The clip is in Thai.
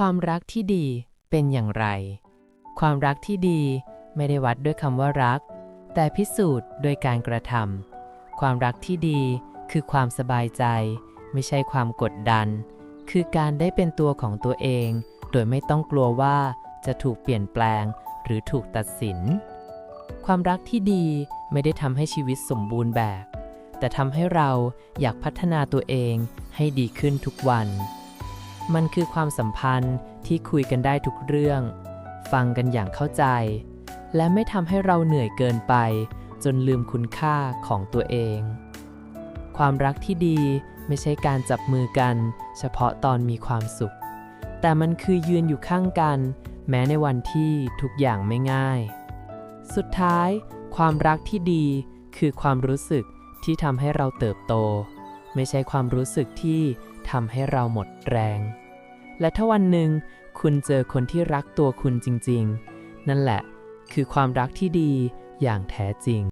ความรักที่ดีเป็นอย่างไร ความรักที่ดีไม่ได้วัดด้วยคำว่ารัก แต่พิสูจน์โดยการกระทำความรักที่ดีคือความสบายใจ ไม่ใช่ความกดดัน คือการได้เป็นตัวของตัวเอง โดยไม่ต้องกลัวว่าจะถูกเปลี่ยนแปลงหรือถูกตัดสิน ความรักที่ดีไม่ได้ทำให้ชีวิตสมบูรณ์แบบ แต่ทำให้เราอยากพัฒนาตัวเองให้ดีขึ้นทุกวัน มันคือความสัมพันธ์ที่คุยกันได้ทุกเรื่อง ฟังกันอย่างเข้าใจ และไม่ทำให้เราเหนื่อยเกินไป จนลืมคุณค่าของตัวเอง ความรักที่ดีไม่ใช่การจับมือกัน เฉพาะตอนมีความสุข แต่มันคือยืนอยู่ข้างกัน แม้ในวันที่ทุกอย่างไม่ง่าย สุดท้าย ความรักที่ดีคือความรู้สึกที่ทำให้เราเติบโต ไม่ใช่ความรู้สึกที่ทำให้เราหมดแรง และถ้าวันหนึ่งคุณเจอคนที่รักตัวคุณจริง ๆ นั่นแหละ คือความรักที่ดีอย่างแท้จริง